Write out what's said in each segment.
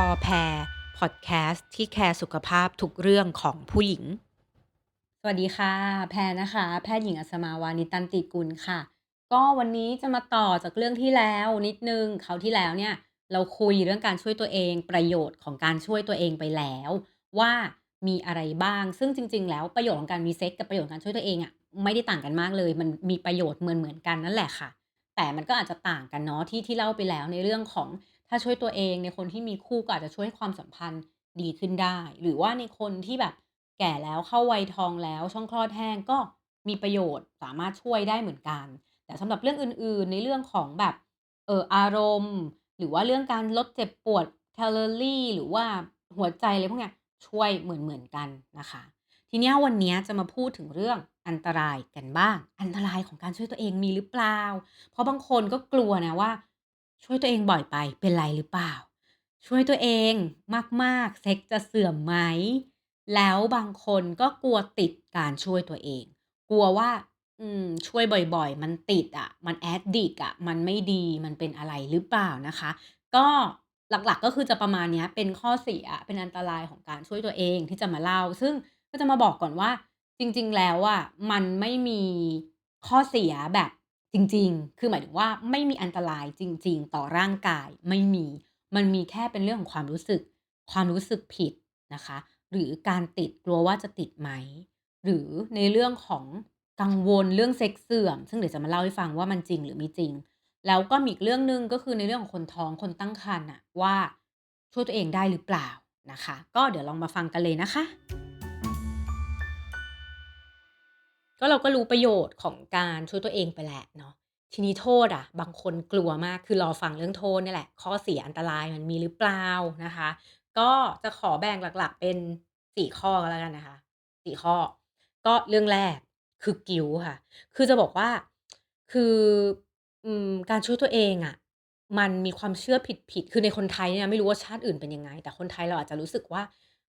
พอแพรพอดแคสต์ที่แคร์สุขภาพทุกเรื่องของผู้หญิง สวัสดีค่ะ แพรนะคะ แพทย์หญิงอัศมาวานิตันติกุลค่ะ ก็วันนี้จะมาต่อจากเรื่องที่แล้วนิดนึงคราที่แล้วเนี่ย เราคุยเรื่องการช่วยตัวเองประโยชน์ของการช่วยตัวเองไปแล้ว ว่ามีอะไรบ้าง ซึ่งจริง ๆ แล้วประโยชน์ของการมีเซ็กกับประโยชน์การช่วยตัวเองอะไม่ได้ต่างกันมากเลย มันมีประโยชน์เหมือนๆกันนั่นแหละค่ะ แต่มันก็อาจจะต่างกันเนาะที่ที่เล่าไปแล้วในเรื่องของ ถ้าช่วยตัวเองในคนที่มีคู่ก็อาจจะช่วยให้ความสัมพันธ์ดีขึ้นได้ หรือว่าในคนที่แบบแก่แล้วเข้าวัยทองแล้วช่องคลอดแห้งก็มีประโยชน์สามารถช่วยได้เหมือนกัน แต่สำหรับเรื่องอื่น ๆ ในเรื่องของแบบเอออารมณ์ หรือว่าเรื่องการลดเจ็บปวดแคลอรี่ หรือว่าหัวใจอะไรพวกเนี้ยช่วยเหมือนๆกันนะคะ ทีนี้วันนี้จะมาพูดถึงเรื่องอันตรายกันบ้าง อันตรายของการช่วยตัวเองมีหรือเปล่า เพราะบางคนก็กลัวนะว่า ช่วยตัวเองบ่อยไปเป็นไรหรือเปล่า ช่วยตัวเองมาก ๆ เซ็กจะเสื่อมไหม แล้วบางคนก็กลัวติดการช่วยตัวเอง กลัวว่า อืม ช่วยบ่อยๆ มันติดอะมัน addict อะมันไม่ดี มันเป็นอะไรหรือเปล่านะคะ ก็หลักๆก็คือจะประมาณเนี้ย เป็นข้อเสีย เป็นอันตรายของการช่วยตัวเองที่จะมาเล่า ซึ่งก็จะมาบอกก่อนว่า จริง ๆ แล้วอะ มันไม่มีข้อเสียแบบ จริงๆ คือหมายถึงว่าไม่มีอันตรายจริง ๆ ต่อร่างกายไม่มี มันมีแค่เป็นเรื่องของความรู้สึก ความรู้สึกผิดนะคะ หรือการติดกลัวว่าจะติดไหม หรือในเรื่องของกังวลเรื่องเซ็กเสื่อม ซึ่งเดี๋ยวจะมาเล่าให้ฟังว่ามันจริงหรือไม่จริง แล้วก็มีอีกเรื่องหนึ่งก็คือในเรื่องของคนท้องคนตั้งครรภ์น่ะว่าช่วยตัวเองได้หรือเปล่านะคะ ก็เดี๋ยวลองมาฟังกันเลยนะคะ ก็เราก็รู้ประโยชน์ของการช่วยตัวเองไปแหล้วเนาะทีนี้โทษอะบางคนกลัวมากคือรอฟังเรื่องโทษนี่แหละ ข้อเสียอันตรายมันมีหรือเปล่านะคะ ก็จะขอแบ่งหลักๆ เป็น4ข้อก็แล้วกันนะคะ4ข้อ ก็เรื่องแรกคือ guilt ค่ะ คือจะบอกว่าคืออการช่วยตัวเองอะมันมีความเชื่อผิดๆ คือในคนไทยเนี่ยไม่รู้ว่าชาติอื่นเป็นยังไง แต่คนไทยเราอาจจะรู้สึกว่า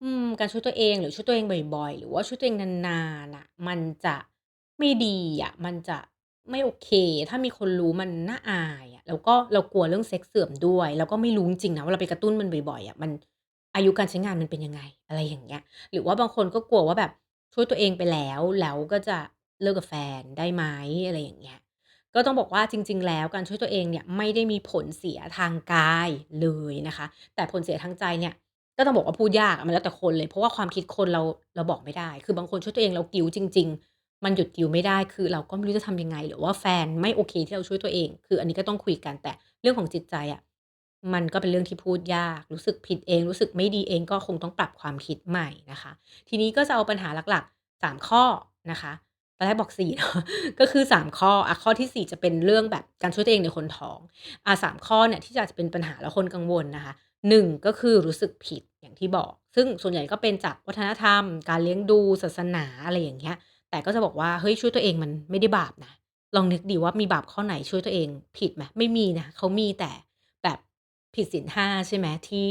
อืม การช่วยตัวเองหรือช่วยตัวเองบ่อย ๆ หรือว่าช่วยตัวเองนานๆน่ะ มันจะ ไม่ดีอะ มันจะไม่โอเค ถ้ามีคนรู้มันน่าอายอะ แล้วก็เรากลัวเรื่องเซ็กเสื่อมด้วยแล้วก็ไม่รู้จริง ๆ นะว่า เราไปกระตุ้นมันบ่อย ๆ อะ มัน อายุการใช้งานมันเป็นยังไง อะไรอย่างเงี้ย หรือว่าบางคนก็กลัวว่าแบบช่วยตัวเองไปแล้ว แล้วก็จะเลิกกับแฟนได้ไหม อะไรอย่างเงี้ย ก็ต้องบอกว่าจริง ๆ แล้วการช่วยตัวเองเนี่ยไม่ได้มีผลเสียทางกายเลยนะคะ แต่ผลเสียทางใจเนี่ย ก็ต้องบอกว่าพูดยากอะ มันแล้วแต่คนเลย เพราะว่าความคิดคนเรา เราบอกไม่ได้ คือบางคนช่วยตัวเองแล้ว guilt จริง ๆ มันหยุด guilt ไม่ได้คือเราก็ไม่รู้จะทำยังไง หรือว่าแฟนไม่โอเคที่เราช่วยตัวเอง คืออันนี้ก็ต้องคุยกันแต่เรื่องของจิตใจอะมันก็เป็นเรื่องที่พูดยาก รู้สึกผิดเอง รู้สึกไม่ดีเองก็คงต้องปรับความคิดใหม่นะคะ ทีนี้ก็จะเอาปัญหาหลักๆ 3 ข้อนะคะตอนแรกบอก4เนาะก็คือ 3 ข้ออะข้อที่ 4 จะเป็นเรื่องแบบการช่วยตัวเองในคนท้องอ่า3ข้อเนี่ยที่จจะเป็นปัญหาแล้วคนกังวลนะคะ1ก็คือรู้สึกผิดอย่างที่บอก ซึ่งส่วนใหญ่ก็เป็นจากวัฒนธรรม การเลี้ยงดูศาสนาอะไรอย่างเงี้ย แต่ก็จะบอกว่าเฮ้ยช่วยตัวเองมันไม่ได้บาปนะลองนึกดีว่ามีบาปข้อไหนช่วยตัวเองผิดไหมไม่มีนะเขามีแต่แบบผิดศีล5ใช่ไหมที่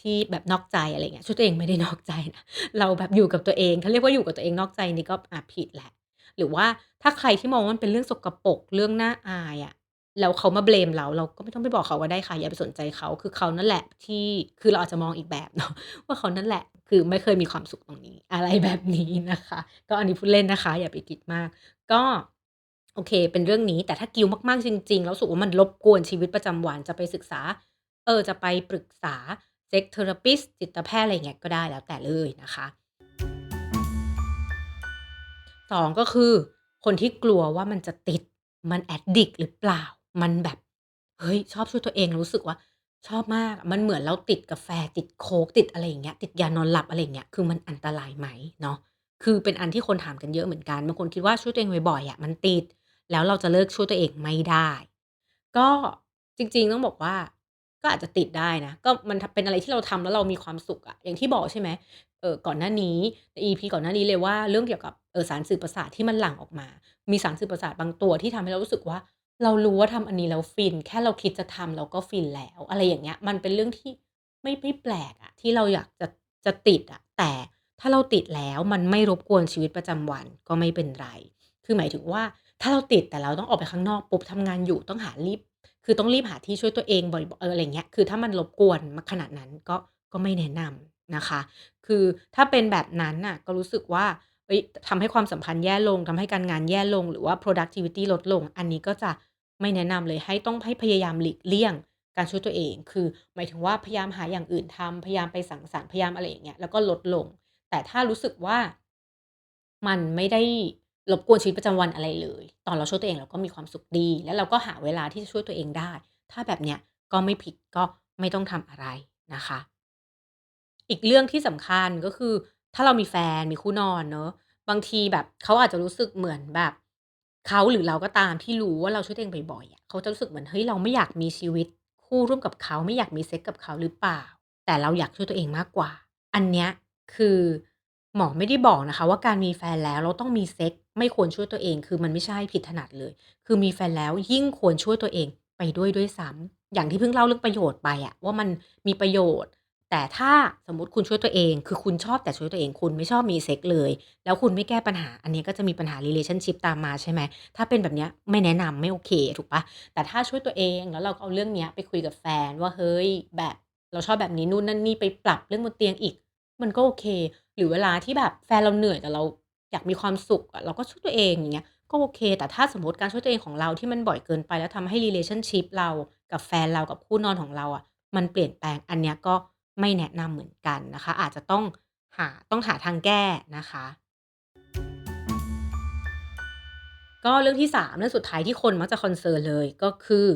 ที่แบบนอกใจอะไรเงี้ยช่วยตัวเองไม่ได้นอกใจนะเราแบบอยู่กับตัวเองเขาเรียกว่าอยู่กับตัวเองนอกใจนี่ก็อ่าผิดแหละ หรือว่าถ้าใครที่มองว่ามันเป็นเรื่องสกปรกเรื่องน่าอายอะ แล้วเขามา blame เรา เราก็ไม่ต้องไปบอกเขาก็ได้ค่ะอย่าไปสนใจเขาคือเขานั่นแหละที่คือเราอาจจะมองอีกแบบเนาะว่าเขานั่นแหละ คือไม่เคยมีความสุขตรงนี้ อะไรแบบนี้นะคะ ก็อันนี้พูดเล่นนะคะ อย่าไปคิดมาก ก็โอเค เป็นเรื่องนี้แต่ถ้า guilt มากๆจริง ๆ แล้วสึกว่ามันรบกวนชีวิตประจำวันจะไปศึกษา เออจะไปปรึกษา sex therapist จิตแพทย์อะไรเงี้ยก็ได้แล้วแต่เลยนะคะ2ก็คือ คนที่กลัวว่ามันจะติดมัน addict หรือเปล่า มันแบบ เฮ้ย ชอบช่วยตัวเองรู้สึกว่า ชอบมาก มันเหมือนเราติดกาแฟ ติดโค้ก ติดอะไรอย่างเงี้ย ติดยานอนหลับอะไรอย่างเงี้ย คือมันอันตรายไหมเนาะ คือเป็นอันที่คนถามกันเยอะเหมือนกัน บางคนคิดว่าช่วยตัวเองบ่อยๆอะมันติด แล้วเราจะเลิกช่วยตัวเองไม่ได้ ก็จริง ๆ ต้องบอกว่า ก็อาจจะติดได้นะ ก็มันเป็นอะไรที่เราทำแล้วเรามีความสุขอะอย่างที่บอกใช่ไหมเออก่อนหน้านี้ใน EP ก่อนหน้านี้เลยว่าเรื่องเกี่ยวกับเออสารสื่อประสาทที่มันหลั่งออกมา มีสารสื่อประสาทบางตัวที่ทำให้เรารู้สึกว่า เรารู้ว่าทำอันนี้แล้วฟิน แค่เราคิดจะทำเราก็ฟินแล้ว อะไรอย่างเงี้ย มันเป็นเรื่องที่ไม่ไม่แปลกอะที่เราอยากจะจะติดอะแต่ถ้าเราติดแล้วมันไม่รบกวนชีวิตประจำวันก็ไม่เป็นไร คือหมายถึงว่าถ้าเราติดแต่เราต้องออกไปข้างนอกปุ๊บทำงานอยู่ต้องหารีบ คือต้องรีบหาที่ช่วยตัวเองบ่อยๆเอออะไรเงี้ยคือถ้ามันรบกวนมาขนาดนั้นก็ก็ไม่แนะนำนะคะ คือถ้าเป็นแบบนั้นน่ะก็รู้สึกว่า เฮ้ยทำให้ความสัมพันธ์แย่ลงทำให้การงานแย่ลง หรือว่า productivity ลดลง อันนี้ก็จะไม่แนะนำเลยให้ต้องให้พยายามหลีกเลี่ยงการช่วยตัวเอง คือ หมายถึงว่าพยายามหาอย่างอื่นทำพยายามไปสังสรรค์พยายามอะไรอย่างเงี้ยแล้วก็ลดลง แต่ถ้ารู้สึกว่ามันไม่ได้รบกวนชีวิตประจำวันอะไรเลย ตอนเราช่วยตัวเองเราก็มีความสุขดี แล้วเราก็หาเวลาที่จะช่วยตัวเองได้ ถ้าแบบเนี้ยก็ไม่ผิดก็ไม่ต้องทำอะไรนะคะ อีกเรื่องที่สำคัญก็คือ ถ้าเรามีแฟนมีคู่นอนเนาะบางทีแบบเขาอาจจะรู้สึกเหมือนแบบเขาหรือเราก็ตามที่รู้ว่าเราช่วยตัวเองบ่อยๆอะเขาจะรู้สึกเหมือนเฮ้ยเราไม่อยากมีชีวิตคู่ร่วมกับเขาไม่อยากมีเซ็กส์กับเขาหรือเปล่า แต่เราอยากช่วยตัวเองมากกว่า อันเนี้ยคือหมอไม่ได้บอกนะคะ ว่าการมีแฟนแล้วเราต้องมีเซ็กส์ไม่ควรช่วยตัวเอง คือมันไม่ใช่ผิดถนัดเลย คือมีแฟนแล้วยิ่งควรช่วยตัวเองไปด้วยด้วยซ้ำอย่างที่เพิ่งเล่าเรื่องประโยชน์ไปอะว่ามันมีประโยชน์ แต่ถ้าสมมติคุณช่วยตัวเอง คือคุณชอบแต่ช่วยตัวเองคุณไม่ชอบมีเซ็กเลย แล้วคุณไม่แก้ปัญหา อันนี้ก็จะมีปัญหา relationship ตามมาใช่ไหม ถ้าเป็นแบบนี้ไม่แนะนำไม่โอเค ถูกปล่าแต่ถ้าช่วยตัวเองแล้วเราก็เอาเรื่องนี้ไปคุยกับแฟนว่าเฮ้ยแบบเราชอบแบบนี้นู่นนั่นนี่ไปปรับเรื่องบนเตียงอีก มันก็โอเค หรือเวลาที่แบบแฟนเราเหนื่อยแต่เราอยากมีความสุขเราก็ช่วยตัวเองอย่างเงี้ยก็โอเค แต่ถ้าสมมติการช่วยตัวเองของเราที่มันบ่อยเกินไปแล้วทำให้ relationship เรากับแฟนเรากับคู่นอนของเราอะมันเปลี่ยนแปลงอันเนี้ยก็ ไม่แนะนำเหมือนกันนะคะ อาจจะต้องหาต้องหาทางแก้นะคะ ก็เรื่องที่3เรื่องสุดท้ายที่คนมักจะคอนเซิร์นเลยก็คือ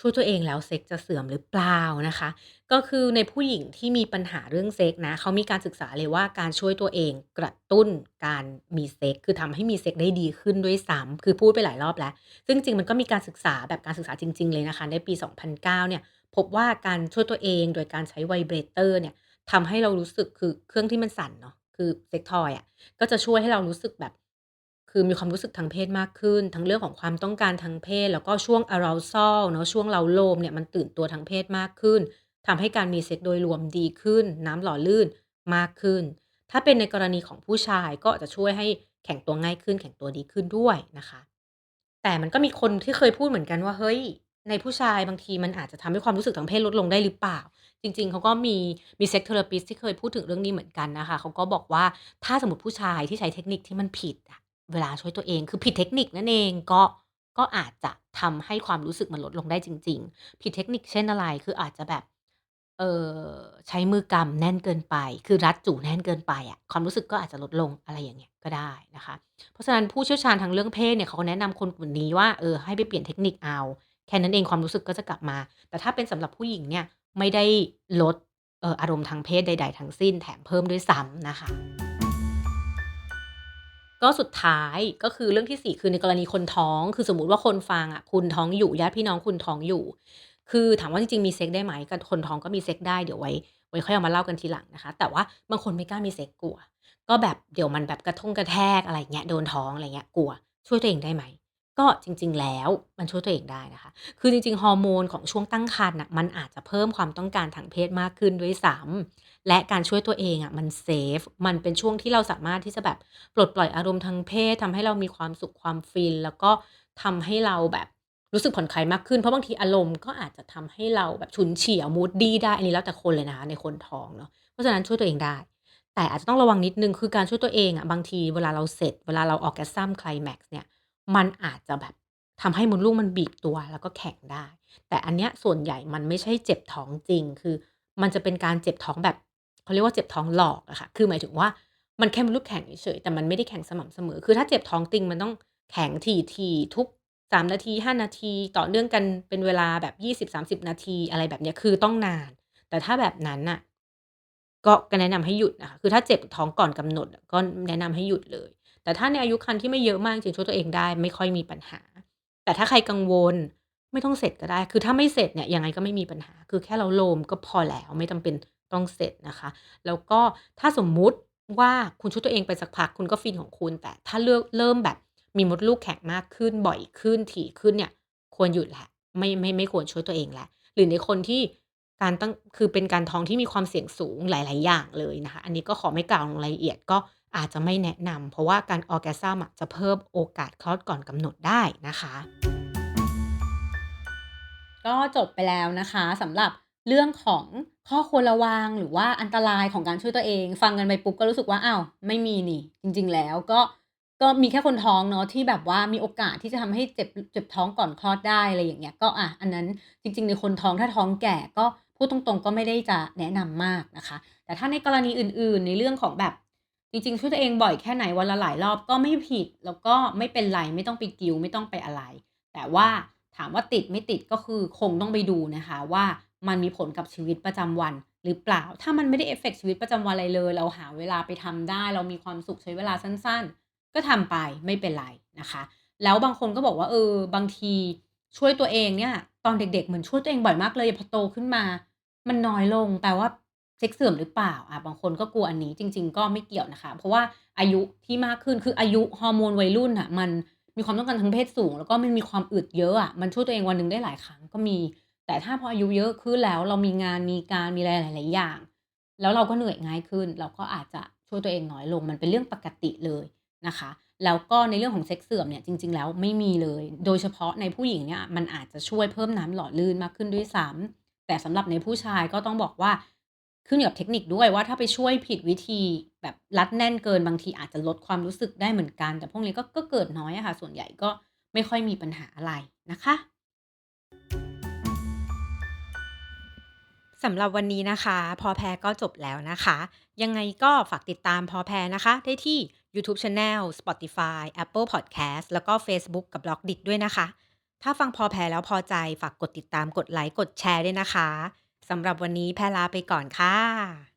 ช่วยตัวเองแล้วเซ็กจะเสื่อมหรือเปล่านะคะ ก็คือในผู้หญิงที่มีปัญหาเรื่องเซ็กนะเขามีการศึกษาเลยว่าการช่วยตัวเองกระตุ้นการมีเซ็กคือทำให้มีเซ็กได้ดีขึ้นด้วยซ้ำคือพูดไปหลายรอบแล้ว ซึ่งจริงมันก็มีการศึกษาแบบการศึกษาจริง ๆ เลยนะคะ ในปี 2009 เนี่ย พบว่าการช่วยตัวเองโดยการใช้ Vibrator เนี่ยทำให้เรารู้สึกคือเครื่องที่มันสั่นเนาะคือเซ็กทอยอะก็จะช่วยให้เรารู้สึกแบบ คือมีความรู้สึกทางเพศมากขึ้น ทั้งเรื่องของความต้องการทางเพศ แล้วก็ช่วง arousal เนาะช่วงเราโลมเนี่ยมันตื่นตัวทางเพศมากขึ้นทำให้การมีเซ็กโดยรวมดีขึ้น น้ำหล่อลื่นมากขึ้น ถ้าเป็นในกรณีของผู้ชายก็จะช่วยให้แข็งตัวง่ายขึ้น แข็งตัวดีขึ้นด้วยนะคะ แต่มันก็มีคนที่เคยพูดเหมือนกันว่าเฮ้ย ในผู้ชายบางทีมันอาจจะทำให้ความรู้สึกทางเพศลดลงได้หรือเปล่า จริง ๆเขาก็มีมี Sex Therapist ที่เคยพูดถึงเรื่องนี้เหมือนกันนะคะเขาก็บอกว่าถ้าสมมติผู้ชายที่ใช้เทคนิคที่มันผิดอะเวลาช่วยตัวเองคือผิดเทคนิคนั่นเองก็ก็อาจจะทำให้ความรู้สึกมันลดลงได้จริง ๆ ผิดเทคนิคเช่นอะไรคืออาจจะแบบเออใช้มือกำแน่นเกินไป คือรัดจู๋แน่นเกินไปอะความรู้สึกก็อาจจะลดลงอะไรอย่างเงี้ยก็ได้นะคะ เพราะฉะนั้นผู้เชี่ยวชาญทางเรื่องเพศเนี่ยเขาก็แนะนำคนกลุ่มนี้ว่าเออให้ไปเปลี่ยนเทคนิคเอา แค่นั้นเองความรู้สึกก็จะกลับมา แต่ถ้าเป็นสำหรับผู้หญิงเนี่ยไม่ได้ลดอารมณ์ทางเพศใด ๆ ทั้งสิ้นแถมเพิ่มด้วยซ้ำนะคะ ก็สุดท้ายก็คือเรื่องที่ 4 คือในกรณีคนท้อง คือสมมติว่าคนฟังอะคุณท้องอยู่ญาติพี่น้องคุณท้องอยู่ คือถามว่าจริงๆมีเซ็กได้ไหมกับคนท้องก็มีเซ็กได้เดี๋ยวไว้ไว้ค่อยเอามาเล่ากันทีหลังนะคะ แต่ว่าบางคนไม่กล้ามีเซ็กกลัว ก็แบบเดี๋ยวมันแบบกระทงกระแทกอะไรเงี้ยโดนท้องอะไรเงี้ยกลัวช่วยตัวเองได้ไหม ก็จริง ๆ แล้วมันช่วยตัวเองได้นะคะ คือจริง ๆ ฮอร์โมนของช่วงตั้งครรภ์น่ะมันอาจจะเพิ่มความต้องการทางเพศมากขึ้นด้วยซ้ำและการช่วยตัวเองอะมันเซฟ มันเป็นช่วงที่เราสามารถที่จะแบบปลดปล่อยอารมณ์ทางเพศทำให้เรามีความสุขความฟิน แล้วก็ทำให้เราแบบรู้สึกผ่อนคลายมากขึ้น เพราะบางทีอารมณ์ก็อาจจะทำให้เราแบบฉุนเฉียว moody ได้ อันนี้แล้วแต่คนเลยนะคะในคนท้องเนาะ เพราะฉะนั้นช่วยตัวเองได้ แต่อาจจะต้องระวังนิดนึงคือการช่วยตัวเองอะบางทีเวลาเราเสร็จ เวลาเรา orgasm climax เนี่ย มันอาจจะแบบทำให้มดลูกมันบีบตัวแล้วก็แข็งได้ แต่อันเนี้ยส่วนใหญ่มันไม่ใช่เจ็บท้องจริง คือ มันจะเป็นการเจ็บท้องแบบเขาเรียกว่าเจ็บท้องหลอกอะค่ะ คือหมายถึงว่ามันแค่มดลูกแข็งเฉยแต่มันไม่ได้แข็งสม่ำเสมอ คือถ้าเจ็บท้องจริงมันต้องแข็งถี่ๆทุก3นาที5นาทีต่อเนื่องกันเป็นเวลาแบบ20-30นาทีอะไรแบบเนี้ยคือต้องนาน แต่ถ้าแบบนั้นน่ะก็แนะนำให้หยุดนะคะ คือถ้าเจ็บท้องก่อนกำหนดก็แนะนำให้หยุดเลย แต่ถ้าในอายุครรภ์ที่ไม่เยอะมากจริงช่วยตัวเองได้ ไม่ค่อยมีปัญหา แต่ถ้าใครกังวลไม่ต้องเสร็จก็ได้ คือถ้าไม่เสร็จเนี่ยยังไงก็ไม่มีปัญหา คือแค่เราโลมก็พอแล้วไม่จำเป็นต้องเสร็จนะคะ แล้วก็ถ้าสมมุติว่าคุณช่วยตัวเองไปสักพักคุณก็ฟินของคุณ แต่ถ้าเลือกเริ่มแบบมีมดลูกแข็งมากขึ้นบ่อยขึ้นถี่ขึ้นเนี่ย ควรหยุดแหล้วไม่ไม่ไม่ควรช่วยตัวเองแหล้วหรือในคนที่การตั้งคือเป็นการท้องที่มีความเสี่ยงสูงหลาย ๆ อย่างเลยนะคะ อันนี้ก็ขอไม่กล่าวลงรายละเอียดก็ อาจจะไม่แนะนำเพราะว่าการ orgasm อะจะเพิ่มโอกาสคลอดก่อนกำหนดได้นะคะ ก็จบไปแล้วนะคะสำหรับเรื่องของข้อควรระวังหรือว่าอันตรายของการช่วยตัวเอง ฟังกันไปปุ๊บก็รู้สึกว่าอ้าวไม่มีนี่ จริง ๆ แล้วก็ก็มีแค่คนท้องเนาะที่แบบว่ามีโอกาสที่จะทำให้เจ็บเจ็บท้องก่อนคลอดได้อะไรอย่างเงี้ยก็อะอันนั้นจริง ๆ ในคนท้องถ้าท้องแก่ก็พูดตรงๆ ก็ไม่ได้จะแนะนำมากนะคะ แต่ถ้าในกรณีอื่น ๆ ในเรื่องของแบบ จริงๆช่วยตัวเองบ่อยแค่ไหนวันละหลายรอบก็ไม่ผิด แล้วก็ไม่เป็นไรไม่ต้องไป guilt ไม่ต้องไปอะไร แต่ว่าถามว่าติดไม่ติดก็คือคงต้องไปดูนะคะว่ามันมีผลกับชีวิตประจำวันหรือเปล่า ถ้ามันไม่ได้เอฟเฟกต์ชีวิตประจำวันอะไรเลย เราหาเวลาไปทำได้ เรามีความสุขใช้เวลาสั้นๆ ก็ทำไปไม่เป็นไรนะคะ แล้วบางคนก็บอกว่าเออบางทีช่วยตัวเองเนี่ย ตอนเด็กๆเหมือนช่วยตัวเองบ่อยมากเลยพอโตขึ้นมา มันน้อยลงแปลว่า เซ็กเสื่อมหรือเปล่าอะบางคนก็กลัวอันนี้จริง ๆ ก็ไม่เกี่ยวนะคะ เพราะว่าอายุที่มากขึ้นคืออายุฮอร์โมนวัยรุ่นอะมันมีความต้องการทางเพศสูง แล้วก็มันมีความอึดเยอะอะมันช่วยตัวเองวันหนึ่งได้หลายครั้งก็มี แต่ถ้าพออายุเยอะขึ้นแล้วเรามีงานมีการมีอะไรหลาย ๆ อย่าง แล้วเราก็เหนื่อยง่ายขึ้น เราก็อาจจะช่วยตัวเองน้อยลงมันเป็นเรื่องปกติเลยนะคะ แล้วก็ในเรื่องของเซ็กเสื่อมเนี่ยจริง ๆ แล้วไม่มีเลย โดยเฉพาะในผู้หญิงเนี่ยมันอาจจะช่วยเพิ่มน้ำหล่อลื่นมากขึ้นด้วยซ้ำแต่สำหรับในผู้ชายก็ต้องบอกว่า ขึ้นอยู่กับเทคนิคด้วยว่าถ้าไปช่วยผิดวิธีแบบรัดแน่นเกินบางทีอาจจะลดความรู้สึกได้เหมือนกัน แต่พวกนี้ก็ก็เกิดน้อยอะค่ะ ส่วนใหญ่ก็ไม่ค่อยมีปัญหาอะไรนะคะสำหรับวันนี้นะคะ พอแพรก็จบแล้วนะคะ ยังไงก็ฝากติดตามพอแพรนะคะ ได้ที่ YouTube Channel Spotify Apple Podcast แล้วก็ Facebook กับ b ล็อกดิด้วยนะคะ ถ้าฟังพอแพรแล้วพอใจฝากกดติดตามกดไลค์กดแชร์ด้วยนะคะ สำหรับวันนี้แพรลาไปก่อนค่ะ